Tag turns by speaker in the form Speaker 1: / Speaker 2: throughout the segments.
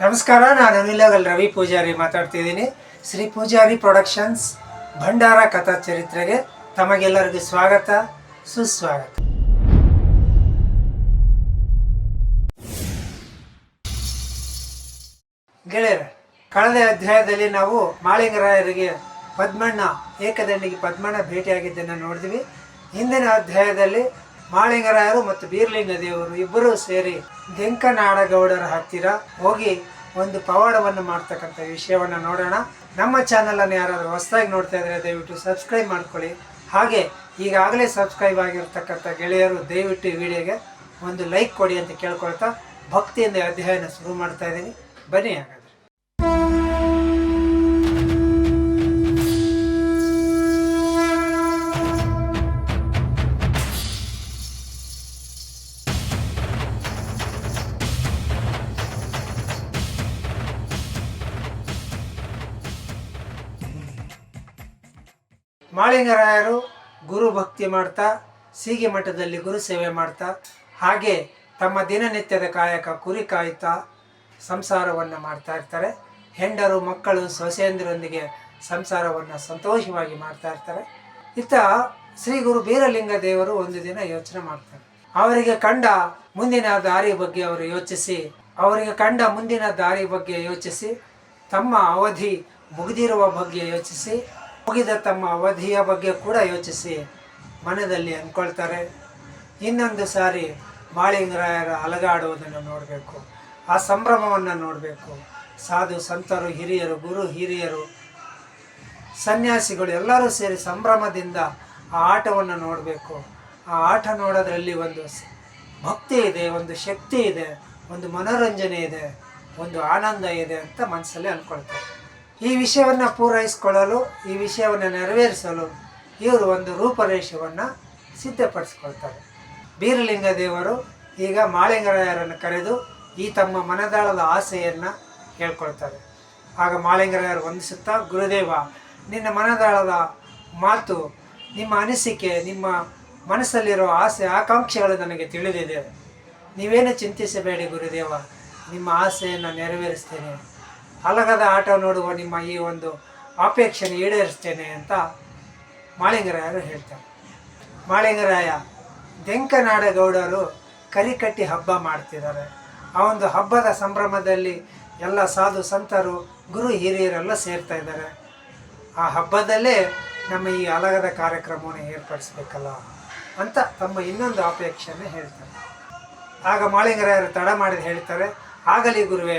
Speaker 1: ನಮಸ್ಕಾರ, ನಾನು ಅನಿಲಗಲ್ ರವಿ ಪೂಜಾರಿ ಮಾತಾಡ್ತಿದ್ದೀನಿ ಶ್ರೀ ಪೂಜಾರಿ ಪ್ರೊಡಕ್ಷನ್ಸ್ ಭಂಡಾರ ಕಥಾ ಚರಿತ್ರೆಗೆ ತಮಗೆಲ್ಲರಿಗೂ ಸ್ವಾಗತ, ಸುಸ್ವಾಗತ. ಗೆಳೆಯರ, ಕಳೆದ ಅಧ್ಯಾಯದಲ್ಲಿ ನಾವು ಮಾಳಿಂಗರಾಯರಿಗೆ ಪದ್ಮಣ್ಣ ಏಕದಂಡಿಗೆ ಪದ್ಮಣ್ಣ ಭೇಟಿಯಾಗಿದ್ದನ್ನು ನೋಡಿದ್ವಿ. ಹಿಂದಿನ ಅಧ್ಯಾಯದಲ್ಲಿ ಮಾಳಿಂಗರಾಯರು ಮತ್ತು ಬೀರ್ಲಿಂಗ ದೇವರು ಇಬ್ಬರೂ ಸೇರಿ ಡೆಂಕನಾಡಗೌಡರ ಹತ್ತಿರ ಹೋಗಿ ಒಂದು ಪವಾಡವನ್ನು ಮಾಡ್ತಕ್ಕಂಥ ವಿಷಯವನ್ನು ನೋಡೋಣ. ನಮ್ಮ ಚಾನಲನ್ನು ಯಾರಾದರೂ ಹೊಸದಾಗಿ ನೋಡ್ತಾ ಇದ್ದರೆ ದಯವಿಟ್ಟು ಸಬ್ಸ್ಕ್ರೈಬ್ ಮಾಡ್ಕೊಳ್ಳಿ. ಹಾಗೆ ಈಗಾಗಲೇ ಸಬ್ಸ್ಕ್ರೈಬ್ ಆಗಿರ್ತಕ್ಕಂಥ ಗೆಳೆಯರು ದಯವಿಟ್ಟು ವಿಡಿಯೋಗೆ ಒಂದು ಲೈಕ್ ಕೊಡಿ ಅಂತ ಕೇಳ್ಕೊಳ್ತಾ ಭಕ್ತಿಯಿಂದ ಅಧ್ಯಯನ ಶುರು ಮಾಡ್ತಾ ಇದ್ದೀನಿ. ಬನ್ನಿ ಮಾಳಿಂಗರಾಯರು ಗುರು ಭಕ್ತಿ ಮಾಡ್ತಾ, ಸೀಗೆ ಮಠದಲ್ಲಿ ಗುರು ಸೇವೆ ಮಾಡ್ತಾ, ಹಾಗೆ ತಮ್ಮ ದಿನನಿತ್ಯದ ಕಾಯಕ ಕುರಿ ಕಾಯುತ್ತಾ ಸಂಸಾರವನ್ನು ಮಾಡ್ತಾ ಇರ್ತಾರೆ. ಹೆಂಡರು, ಮಕ್ಕಳು, ಸೊಸೆಯಂದಿರೊಂದಿಗೆ ಸಂಸಾರವನ್ನು ಸಂತೋಷವಾಗಿ ಮಾಡ್ತಾ ಇರ್ತಾರೆ. ಇತ್ತ ಶ್ರೀ ಗುರು ಬೀರಲಿಂಗ ದೇವರು ಒಂದು ದಿನ ಯೋಚನೆ ಮಾಡ್ತಾರೆ. ಅವರಿಗೆ ಕಂಡ ಮುಂದಿನ ದಾರಿ ಬಗ್ಗೆ ಅವರು ಯೋಚಿಸಿ, ಅವರಿಗೆ ಕಂಡ ಮುಂದಿನ ದಾರಿ ಬಗ್ಗೆ ಯೋಚಿಸಿ, ತಮ್ಮ ಅವಧಿ ಮುಗಿದಿರುವ ಬಗ್ಗೆ ಯೋಚಿಸಿ ಮುಗಿದ ತಮ್ಮ ಅವಧಿಯ ಬಗ್ಗೆ ಕೂಡ ಯೋಚಿಸಿ ಮನದಲ್ಲಿ ಅಂದ್ಕೊಳ್ತಾರೆ. ಇನ್ನೊಂದು ಸಾರಿ ಮಾಳಿಂಗರಾಯರ ಅಲಗಾಡುವುದನ್ನು ನೋಡಬೇಕು. ಆ ಸಂಭ್ರಮವನ್ನು ನೋಡಬೇಕು. ಸಾಧು ಸಂತರು, ಹಿರಿಯರು, ಗುರು, ಹಿರಿಯರು, ಸನ್ಯಾಸಿಗಳು ಎಲ್ಲರೂ ಸೇರಿ ಸಂಭ್ರಮದಿಂದ ಆ ಆಟವನ್ನು ನೋಡಬೇಕು. ಆ ಆಟ ನೋಡೋದ್ರಲ್ಲಿ ಒಂದು ಭಕ್ತಿ ಇದೆ, ಒಂದು ಶಕ್ತಿ ಇದೆ, ಒಂದು ಮನೋರಂಜನೆ ಇದೆ, ಒಂದು ಆನಂದ ಇದೆ ಅಂತ ಮನಸ್ಸಲ್ಲಿ ಅಂದ್ಕೊಳ್ತಾರೆ. ಈ ವಿಷಯವನ್ನು ಪೂರೈಸಿಕೊಳ್ಳಲು, ಈ ವಿಷಯವನ್ನು ನೆರವೇರಿಸಲು ಇವರು ಒಂದು ರೂಪರೇಷವನ್ನು ಸಿದ್ಧಪಡಿಸಿಕೊಳ್ತಾರೆ. ಬೀರಲಿಂಗ ದೇವರು ಈಗ ಮಾಳಿಂಗರಾಯರನ್ನು ಕರೆದು ಈ ತಮ್ಮ ಮನದಾಳದ ಆಸೆಯನ್ನು ಹೇಳ್ಕೊಳ್ತಾರೆ. ಆಗ ಮಾಳಿಂಗರಾಯರು ವಂದಿಸುತ್ತಾ, ಗುರುದೇವ, ನಿನ್ನ ಮನದಾಳದ ಮಾತು, ನಿಮ್ಮ ಅನಿಸಿಕೆ, ನಿಮ್ಮ ಮನಸ್ಸಲ್ಲಿರೋ ಆಸೆ, ಆಕಾಂಕ್ಷೆಗಳು ನನಗೆ ತಿಳಿದಿದೆ. ನೀವೇನು ಚಿಂತಿಸಬೇಡಿ ಗುರುದೇವ, ನಿಮ್ಮ ಆಸೆಯನ್ನು ನೆರವೇರಿಸ್ತೇನೆ. ಅಲಗದ ಆಟ ನೋಡುವ ನಿಮ್ಮ ಈ ಒಂದು ಅಪೇಕ್ಷೆ ಈಡೇರಿಸ್ತೇನೆ ಅಂತ ಮಾಳಿಂಗರಾಯರು ಹೇಳ್ತಾರೆ. ಮಾಳಿಂಗರಾಯ ಡೆಂಕನಾಡಗೌಡರು ಕರಿಕಟ್ಟಿ ಹಬ್ಬ ಮಾಡ್ತಿದ್ದಾರೆ. ಆ ಒಂದು ಹಬ್ಬದ ಸಂಭ್ರಮದಲ್ಲಿ ಎಲ್ಲ ಸಾಧು ಸಂತರು, ಗುರು ಹಿರಿಯರೆಲ್ಲ ಸೇರ್ತಾ ಇದ್ದಾರೆ. ಆ ಹಬ್ಬದಲ್ಲೇ ನಮ್ಮ ಈ ಅಲಗದ ಕಾರ್ಯಕ್ರಮವನ್ನು ಏರ್ಪಡಿಸ್ಬೇಕಲ್ಲ ಅಂತ ತಮ್ಮ ಇನ್ನೊಂದು ಅಪೇಕ್ಷೆಯನ್ನು ಹೇಳ್ತಾರೆ. ಆಗ ಮಾಳಿಂಗರಾಯರು ತಡ ಮಾಡಿದ ಹೇಳ್ತಾರೆ, ಆಗಲಿ ಗುರುವೆ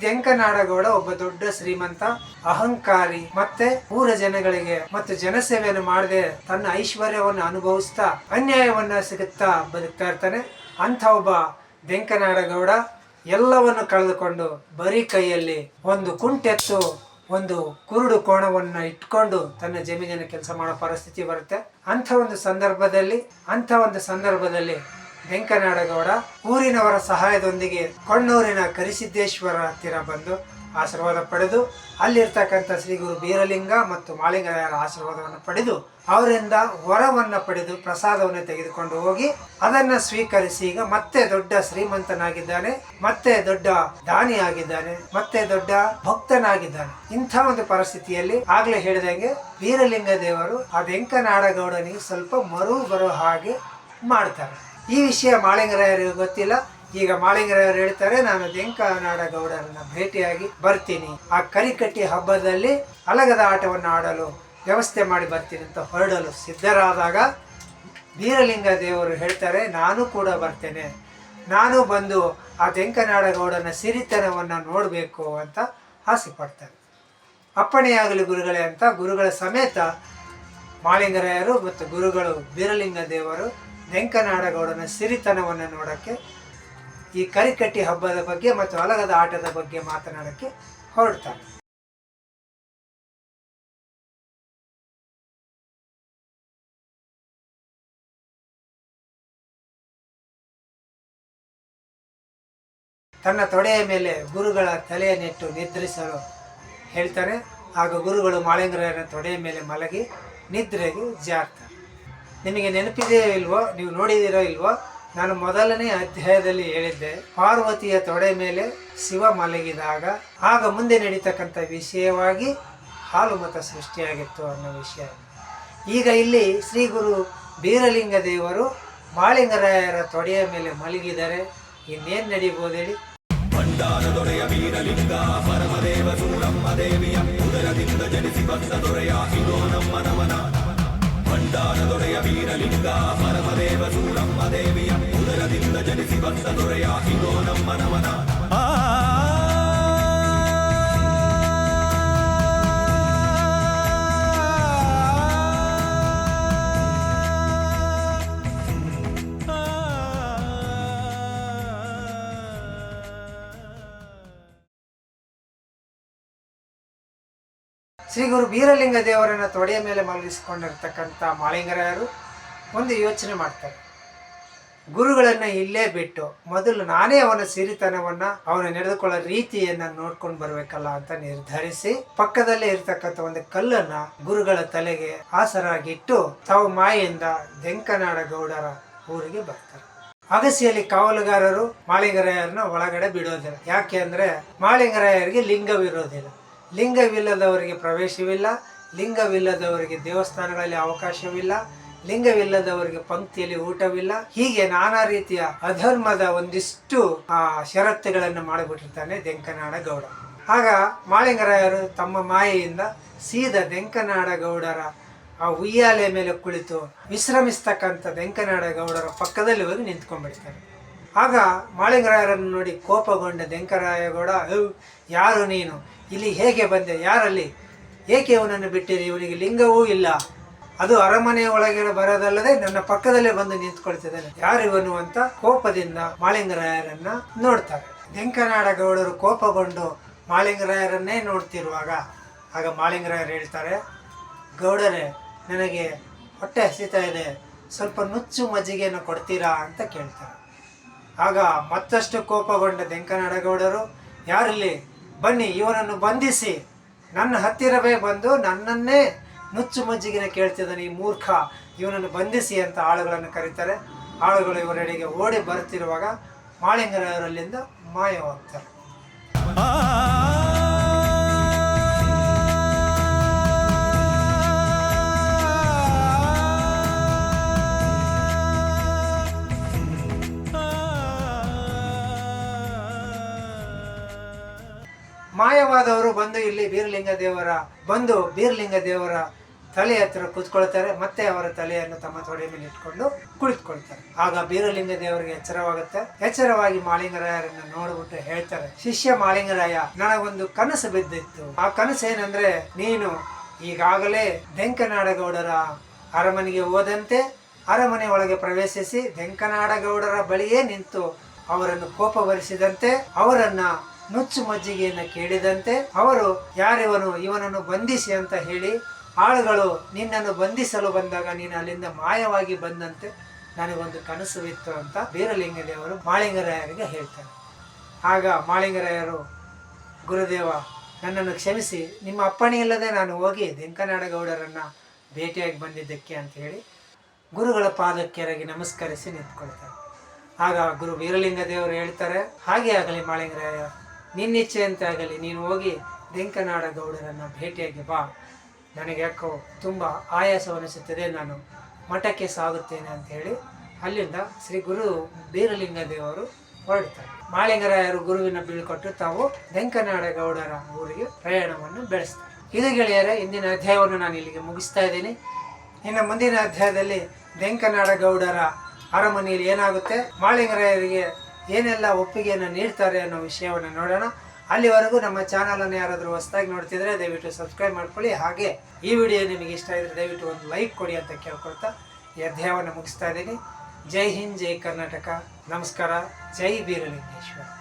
Speaker 1: ಈ ಡೆಂಕನಾಡಗೌಡ ಒಬ್ಬ ದೊಡ್ಡ ಶ್ರೀಮಂತ, ಅಹಂಕಾರಿ ಮತ್ತೆ ಊರ ಜನಗಳಿಗೆ ಮತ್ತು ಜನಸೇವೆಯನ್ನು ಮಾಡದೆ ತನ್ನ ಐಶ್ವರ್ಯವನ್ನು ಅನುಭವಿಸ್ತಾ ಅನ್ಯಾಯವನ್ನ ಸಿಗುತ್ತಾ ಬದುಕ್ತಾ ಇರ್ತಾನೆ. ಅಂಥ ಒಬ್ಬ ಡೆಂಕನಾಡಗೌಡ ಎಲ್ಲವನ್ನು ಕಳೆದುಕೊಂಡು ಬರೀ ಕೈಯಲ್ಲಿ ಒಂದು ಕುಂಟೆತ್ತು, ಒಂದು ಕುರುಡು ಕೋಣವನ್ನ ಇಟ್ಕೊಂಡು ತನ್ನ ಜಮೀನಿನ ಕೆಲಸ ಮಾಡೋ ಪರಿಸ್ಥಿತಿ ಬರುತ್ತೆ. ಅಂಥ ಒಂದು ಸಂದರ್ಭದಲ್ಲಿ, ಅಂಥ ಒಂದು ಸಂದರ್ಭದಲ್ಲಿ ವೆಂಕನಾಡಗೌಡ ಊರಿನವರ ಸಹಾಯದೊಂದಿಗೆ ಕೊಣ್ಣೂರಿನ ಕರಿಸಿದ್ದೇಶ್ವರ ಹತ್ತಿರ ಬಂದು ಆಶೀರ್ವಾದ ಪಡೆದು ಅಲ್ಲಿರ್ತಕ್ಕಂಥ ಶ್ರೀ ಗುರು ಬೀರಲಿಂಗ ಮತ್ತು ಮಾಳಿಂಗರಾಯರ ಆಶೀರ್ವಾದವನ್ನು ಪಡೆದು ಅವರಿಂದ ವರವನ್ನು ಪಡೆದು ಪ್ರಸಾದವನ್ನು ತೆಗೆದುಕೊಂಡು ಹೋಗಿ ಅದನ್ನು ಸ್ವೀಕರಿಸಿ ಈಗ ಮತ್ತೆ ದೊಡ್ಡ ಶ್ರೀಮಂತನಾಗಿದ್ದಾನೆ, ಮತ್ತೆ ದೊಡ್ಡ ದಾನಿಯಾಗಿದ್ದಾನೆ, ಮತ್ತೆ ದೊಡ್ಡ ಭಕ್ತನಾಗಿದ್ದಾನೆ. ಇಂಥ ಒಂದು ಪರಿಸ್ಥಿತಿಯಲ್ಲಿ ಆಗ್ಲೇ ಹೇಳಿದಂಗೆ ವೀರಲಿಂಗ ದೇವರು ಆ ವೆಂಕನಾಡಗೌಡನಿಗೆ ಸ್ವಲ್ಪ ಮರು ಬರೋ ಹಾಗೆ ಮಾಡ್ತಾರೆ. ಈ ವಿಷಯ ಮಾಳಿಂಗರಾಯರಿಗೆ ಗೊತ್ತಿಲ್ಲ. ಈಗ ಮಾಳಿಂಗರಾಯರು ಹೇಳ್ತಾರೆ, ನಾನು ವೆಂಕನಾಡಗೌಡರನ್ನ ಭೇಟಿಯಾಗಿ ಬರ್ತೀನಿ. ಆ ಕರಿಕಟ್ಟಿ ಹಬ್ಬದಲ್ಲಿ ಅಲಗದ ಆಟವನ್ನು ಆಡಲು ವ್ಯವಸ್ಥೆ ಮಾಡಿ ಬರ್ತೀನಿ ಅಂತ ಹೊರಡಲು ಸಿದ್ಧರಾದಾಗ ಬೀರಲಿಂಗ ದೇವರು ಹೇಳ್ತಾರೆ, ನಾನು ಕೂಡ ಬರ್ತೇನೆ. ನಾನು ಬಂದು ಆ ವೆಂಕನಾಡಗೌಡನ ಸಿರಿತನವನ್ನು ನೋಡಬೇಕು ಅಂತ ಆಸೆ ಪಡ್ತಾರೆ. ಅಪ್ಪಣೆಯಾಗಲಿ ಗುರುಗಳೇ ಅಂತ ಗುರುಗಳ ಸಮೇತ ಮಾಳಿಂಗರಾಯರು ಮತ್ತು ಗುರುಗಳು ಬೀರಲಿಂಗ ದೇವರು ವೆಂಕನಾಡಗೌಡನ ಸಿರಿತನವನ್ನು ನೋಡೋಕ್ಕೆ, ಈ ಕರಿಕಟ್ಟಿ ಹಬ್ಬದ ಬಗ್ಗೆ ಮತ್ತು ಅಲಗದ ಆಟದ ಬಗ್ಗೆ ಮಾತನಾಡೋಕ್ಕೆ ಹೊರಡ್ತಾರೆ ತನ್ನ ತೊಡೆಯ ಮೇಲೆ ಗುರುಗಳ ತಲೆಯ ನೆಟ್ಟು ನಿದ್ರಿಸಲು ಹೇಳ್ತಾರೆ ಆಗ ಗುರುಗಳು ಮಾಳಿಂಗರನ ತೊಡೆಯ ಮೇಲೆ ಮಲಗಿ ನಿದ್ರೆಗೆ ಜಾರ್ತಾರೆ. ನಿಮಗೆ ನೆನಪಿದೆಯೋ ಇಲ್ವೋ, ನೀವು ನೋಡಿದಿರೋ ಇಲ್ವೋ, ನಾನು ಮೊದಲನೇ ಅಧ್ಯಾಯದಲ್ಲಿ ಹೇಳಿದ್ದೆ, ಪಾರ್ವತಿಯ ತೊಡೆ ಮೇಲೆ ಶಿವ ಮಲಗಿದಾಗ, ಆಗ ಮುಂದೆ ನಡೀತಕ್ಕಂಥ ವಿಷಯವಾಗಿ ಹಾಲು ಮತ ಸೃಷ್ಟಿಯಾಗಿತ್ತು ಅನ್ನೋ ವಿಷಯ. ಈಗ ಇಲ್ಲಿ ಶ್ರೀ ಗುರು ಬೀರಲಿಂಗ ದೇವರು ಮಾಳಿಂಗರಾಯರ ತೊಡೆಯ ಮೇಲೆ ಮಲಗಿದರೆ ಇನ್ನೇನು ನಡೀಬೋದು ಹೇಳಿ?
Speaker 2: ಭಂಡಾರದೊಡೆಯ ವೀರಲಿಂಗ ಪರಮದೇವ ಸೂರಮ್ಮ ದೇವಿಯ ಉದರದಿಂದ ಜನಿಸಿ ಬಂದ ದೊರೆಯ ಇದೋ ನಮ್ಮ ನಮನ
Speaker 1: ಶ್ರೀ ಗುರು ಬೀರಲಿಂಗ ದೇವರನ್ನು ತೊಡೆಯ ಮೇಲೆ ಮಲಗಿಸಿಕೊಂಡಿರ್ತಕ್ಕಂಥ ಮಾಳಿಂಗರಾಯರು ಒಂದು ಯೋಚನೆ ಮಾಡ್ತಾರೆ. ಗುರುಗಳನ್ನು ಇಲ್ಲೇ ಬಿಟ್ಟು ಮೊದಲು ನಾನೇ ಅವನ ಸಿರಿತನವನ್ನು, ಅವನ ನಡೆದುಕೊಳ್ಳೋ ರೀತಿಯನ್ನು ನೋಡ್ಕೊಂಡು ಬರಬೇಕಲ್ಲ ಅಂತ ನಿರ್ಧರಿಸಿ ಪಕ್ಕದಲ್ಲೇ ಇರತಕ್ಕಂಥ ಒಂದು ಕಲ್ಲನ್ನು ಗುರುಗಳ ತಲೆಗೆ ಆಸರಾಗಿಟ್ಟು ತಾವು ಮಾಯಿಂದ ದೆಂಕನಾಡ ಗೌಡರ ಊರಿಗೆ ಬರ್ತಾರೆ. ಅಗಸಿಯಲ್ಲಿ ಕಾವಲುಗಾರರು ಮಾಳಿಂಗರಾಯರನ್ನ ಒಳಗಡೆ ಬಿಡೋದಿಲ್ಲ. ಯಾಕೆ ಅಂದ್ರೆ ಮಾಳಿಂಗರಾಯರಿಗೆ ಲಿಂಗವಿರೋದಿಲ್ಲ. ಲಿಂಗವಿಲ್ಲದವರಿಗೆ ಪ್ರವೇಶವಿಲ್ಲ, ಲಿಂಗವಿಲ್ಲದವರಿಗೆ ದೇವಸ್ಥಾನಗಳಲ್ಲಿ ಅವಕಾಶವಿಲ್ಲ, ಲಿಂಗವಿಲ್ಲದವರಿಗೆ ಪಂಕ್ತಿಯಲ್ಲಿ ಊಟವಿಲ್ಲ. ಹೀಗೆ ನಾನಾ ರೀತಿಯ ಅಧರ್ಮದ ಒಂದಿಷ್ಟು, ಆ, ಷರತ್ತುಗಳನ್ನು ಮಾಡಿಬಿಟ್ಟಿರ್ತಾನೆ ದೆಂಕನಾಡ ಗೌಡ. ಆಗ ಮಾಳಿಂಗರಾಯರು ತಮ್ಮ ಮಾಯೆಯಿಂದ ಸೀದ ದೆಂಕನಾಡ ಗೌಡರ, ಆ ಉಯ್ಯಾಲೆ ಮೇಲೆ ಕುಳಿತು ವಿಶ್ರಮಿಸ್ತಕ್ಕಂಥ ದೆಂಕನಾಡ ಗೌಡರ ಪಕ್ಕದಲ್ಲಿ ಹೋಗಿ ನಿಂತ್ಕೊಂಡ್ಬಿಡ್ತಾರೆ. ಆಗ ಮಾಳಿಂಗರಾಯರನ್ನು ನೋಡಿ ಕೋಪಗೊಂಡ ದೆಂಕರಾಯಗೌಡ ಗೌಡ ಯಾರು ನೀನು? ಇಲ್ಲಿ ಹೇಗೆ ಬಂದೆ? ಯಾರಲ್ಲಿ? ಏಕೆ ಅವನನ್ನು ಬಿಟ್ಟಿರಿ? ಇವನಿಗೆ ಲಿಂಗವೂ ಇಲ್ಲ. ಅದು ಅರಮನೆಯ ಒಳಗೆ ಬರೋದಲ್ಲದೆ ನನ್ನ ಪಕ್ಕದಲ್ಲೇ ಬಂದು ನಿಂತ್ಕೊಳ್ತಿದ್ದಾನೆ. ಯಾರಿವನು ಅಂತ ಕೋಪದಿಂದ ಮಾಳಿಂಗರಾಯರನ್ನ ನೋಡ್ತಾರೆ. ದೆಂಕನಾಡ ಗೌಡರು ಕೋಪಗೊಂಡು ಮಾಳಿಂಗರಾಯರನ್ನೇ ನೋಡ್ತಿರುವಾಗ, ಆಗ ಮಾಳಿಂಗರಾಯರು ಹೇಳ್ತಾರೆ, ಗೌಡರೇ, ನನಗೆ ಹೊಟ್ಟೆ ಹಸಿತಾ ಇದೆ. ಸ್ವಲ್ಪ ನುಚ್ಚು ಮಜ್ಜಿಗೆಯನ್ನು ಕೊಡ್ತೀರಾ ಅಂತ ಕೇಳ್ತಾರೆ. ಆಗ ಮತ್ತಷ್ಟು ಕೋಪಗೊಂಡ ದೆಂಕನಾಡಗೌಡರು ಯಾರಲ್ಲಿ? ಬನ್ನಿ, ಇವನನ್ನು ಬಂಧಿಸಿ. ನನ್ನ ಹತ್ತಿರವೇ ಬಂದು ನನ್ನನ್ನೇ ನುಚ್ಚು ಮಜ್ಜಿಗಿನ ಕೇಳ್ತಿದ್ದಾನೆ ಈ ಮೂರ್ಖ. ಇವನನ್ನು ಬಂಧಿಸಿ ಅಂತ ಆಳುಗಳನ್ನು ಕರೀತಾರೆ. ಆಳುಗಳು ಇವರೆಡೆಗೆ ಓಡಿ ಬರುತ್ತಿರುವಾಗ ಮಾಳಿಂಗರವರಲ್ಲಿಂದ ಮಾಯವಾಗ್ತಾರೆ. ಮಾಯವಾದವರು ಬಂದು ಇಲ್ಲಿ ಬೀರಲಿಂಗ ದೇವರ, ಬಂದು ಬೀರಲಿಂಗ ದೇವರ ತಲೆ ಹತ್ರ ಕೂತ್ಕೊಳ್ತಾರೆ. ಮತ್ತೆ ಅವರ ತಲೆಯನ್ನು ತಮ್ಮ ತೊಡೆ ಮೇಲೆ ಇಟ್ಕೊಂಡು ಕುಳಿತುಕೊಳ್ತಾರೆ. ಆಗ ಬೀರಲಿಂಗ ದೇವರಿಗೆ ಎಚ್ಚರವಾಗುತ್ತೆ. ಎಚ್ಚರವಾಗಿ ಮಾಳಿಂಗರಾಯರನ್ನು ನೋಡ್ಬಿಟ್ಟು ಹೇಳ್ತಾರೆ, ಶಿಷ್ಯ ಮಾಳಿಂಗರಾಯ, ನನಗೊಂದು ಕನಸು ಬಿದ್ದಿತ್ತು. ಆ ಕನಸು ಏನಂದ್ರೆ, ನೀನು ಈಗಾಗಲೇ ಬೆಂಕನಾಡಗೌಡರ ಅರಮನೆಗೆ ಹೋದಂತೆ ಅರಮನೆ ಒಳಗೆ ಪ್ರವೇಶಿಸಿ ಬೆಂಕನಾಡಗೌಡರ ಬಳಿಯೇ ನಿಂತು ಅವರನ್ನು ಕೋಪವರಿಸಿದಂತೆ ಅವರನ್ನ ನುಚ್ಚು ಮಜ್ಜಿಗೆಯನ್ನು ಕೇಳಿದಂತೆ ಅವರು, ಯಾರಿವನು ಇವನನ್ನು ಬಂಧಿಸಿ ಅಂತ ಹೇಳಿ, ಆಳುಗಳು ನಿನ್ನನ್ನು ಬಂಧಿಸಲು ಬಂದಾಗ ನೀನು ಅಲ್ಲಿಂದ ಮಾಯವಾಗಿ ಬಂದಂತೆ ನನಗೊಂದು ಕನಸುವಿತ್ತು ಅಂತ ಬೀರಲಿಂಗದೇವರು ಮಾಳಿಂಗರಾಯರಿಗೆ ಹೇಳ್ತಾರೆ. ಆಗ ಮಾಳಿಂಗರಾಯರು, ಗುರುದೇವ, ನನ್ನನ್ನು ಕ್ಷಮಿಸಿ, ನಿಮ್ಮ ಅಪ್ಪಣೆ ಇಲ್ಲದೆ ನಾನು ಹೋಗಿ ವೆಂಕನಾಡಗೌಡರನ್ನು ಭೇಟಿಯಾಗಿ ಬಂದಿದ್ದಕ್ಕೆ ಅಂತ ಹೇಳಿ ಗುರುಗಳ ಪಾದಕ್ಕೆರಗಿ ನಮಸ್ಕರಿಸಿ ನಿಂತ್ಕೊಳ್ತಾರೆ. ಆಗ ಗುರು ವೀರಲಿಂಗ ದೇವರು ಹೇಳ್ತಾರೆ, ಹಾಗೆ ಆಗಲಿ ಮಾಳಿಂಗರಾಯ ನಿನ್ನಿಚ್ಛೆಯಂತೆ ಆಗಲಿ, ನೀನು ಹೋಗಿ ದೆಂಕನಾಡ ಗೌಡರನ್ನು ಭೇಟಿಯಾಗಿ ಬಾ. ನನಗೆ ಯಾಕೋ ತುಂಬ ಆಯಾಸವನಿಸುತ್ತದೆ ನಾನು ಮಠಕ್ಕೆ ಸಾಗುತ್ತೇನೆ ಅಂತ ಹೇಳಿ ಅಲ್ಲಿಂದ ಶ್ರೀ ಗುರು ಬೀರಲಿಂಗ ದೇವರು ಹೊರಡ್ತಾರೆ ಮಾಳಿಂಗರಾಯರು ಗುರುವಿನ ಬೀಳ್ಕೊಟ್ಟು ತಾವು ದೆಂಕನಾಡ ಗೌಡರ ಊರಿಗೆ ಪ್ರಯಾಣವನ್ನು ಬೆಳೆಸ್ತಾರೆ. ಇದು ಗೆಳೆಯರೆ, ಇಂದಿನ ಅಧ್ಯಾಯವನ್ನು ನಾನು ಇಲ್ಲಿಗೆ ಮುಗಿಸ್ತಾ ಇದ್ದೀನಿ. ಇನ್ನು ಮುಂದಿನ ಅಧ್ಯಾಯದಲ್ಲಿ ದೆಂಕನಾಡ ಗೌಡರ ಅರಮನೆಯಲ್ಲಿ ಏನಾಗುತ್ತೆ? ಮಾಳಿಂಗರಾಯರಿಗೆ ಏನೆಲ್ಲ ಒಪ್ಪಿಗೆಯನ್ನು ನೀಡ್ತಾರೆ ಅನ್ನೋ ವಿಷಯವನ್ನು ನೋಡೋಣ. ಅಲ್ಲಿವರೆಗೂ ನಮ್ಮ ಚಾನಲನ್ನು ಯಾರಾದರೂ ಹೊಸದಾಗಿ ನೋಡ್ತಿದ್ರೆ ದಯವಿಟ್ಟು ಸಬ್ಸ್ಕ್ರೈಬ್ ಮಾಡ್ಕೊಳ್ಳಿ. ಹಾಗೆ ಈ ವಿಡಿಯೋ ನಿಮಗೆ ಇಷ್ಟ ಇದ್ದರೆ ದಯವಿಟ್ಟು ಒಂದು ಲೈಕ್ ಕೊಡಿ ಅಂತ ಕೇಳ್ಕೊಳ್ತಾ ಈ ಅಧ್ಯಾಯವನ್ನು ಮುಗಿಸ್ತಾ ಇದ್ದೀನಿ. ಜೈ ಹಿಂದ್, ಜೈ ಕರ್ನಾಟಕ. ನಮಸ್ಕಾರ. ಜೈ ಬೀರಲಿಂಗೇಶ್ವರ.